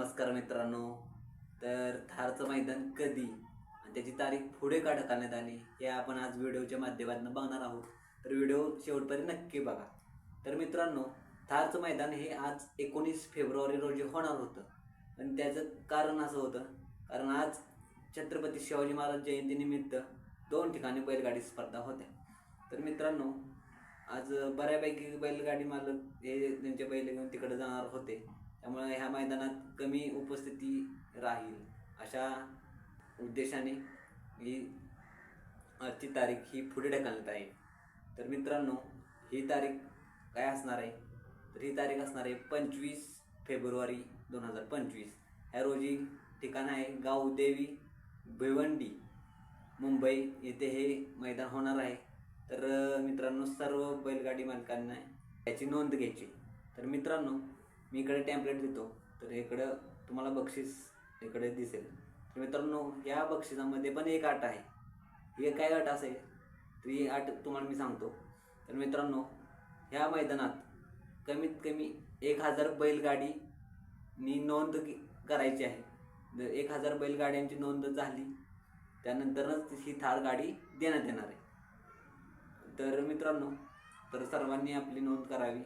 नमस्कार मित्रांनो. तर थारचं मैदान कधी आणि त्याची तारीख पुढे का ढकलण्यात आली हे आपण आज व्हिडिओच्या माध्यमातून बघणार आहोत. तर व्हिडिओ शेवटपर्यंत नक्की बघा. तर मित्रांनो थारचं मैदान हे आज एकोणीस फेब्रुवारी रोजी होणार होतं. पण त्याचं कारण असं होतं कारण आज छत्रपती शिवाजी महाराज जयंतीनिमित्त दोन ठिकाणी बैलगाडी स्पर्धा होत्या. तर मित्रांनो आज बऱ्यापैकी बैलगाडी मालक हे त्यांचे बैल घेऊन तिकडे जाणार होते. त्यामुळे ह्या मैदानात कमी उपस्थिती राहील अशा उद्देशाने ही आजची तारीख ही पुढे ढकलण्यात आहे. तर मित्रांनो ही तारीख काय असणार आहे? तर ही तारीख असणार आहे पंचवीस फेब्रुवारी दोन हजार पंचवीस. ह्या रोजी ठिकाण आहे गावदेवी भिवंडी. मुंबई येथे हे मैदान होणार आहे. तर मित्रांनो सर्व बैलगाडी मालकांना याची नोंद घ्यायची. तर मित्रांनो मी इकडे टॅम्पलेट देतो. तर इकडं तुम्हाला बक्षीस इकडे दिसेल. तर मित्रांनो या बक्षिसामध्ये पण एक आट आहे. ही काय आट असेल? तर ही आट तुम्हाला मी सांगतो. तर मित्रांनो ह्या मैदानात कमीत कमी एक हजार बैलगाडीनी नोंद की- करायची आहे. जर एक हजार बैलगाड्यांची नोंद झाली त्यानंतरच ही थार गाडी देण्यात येणार आहे. तर मित्रांनो तर सर्वांनी आपली नोंद करावी.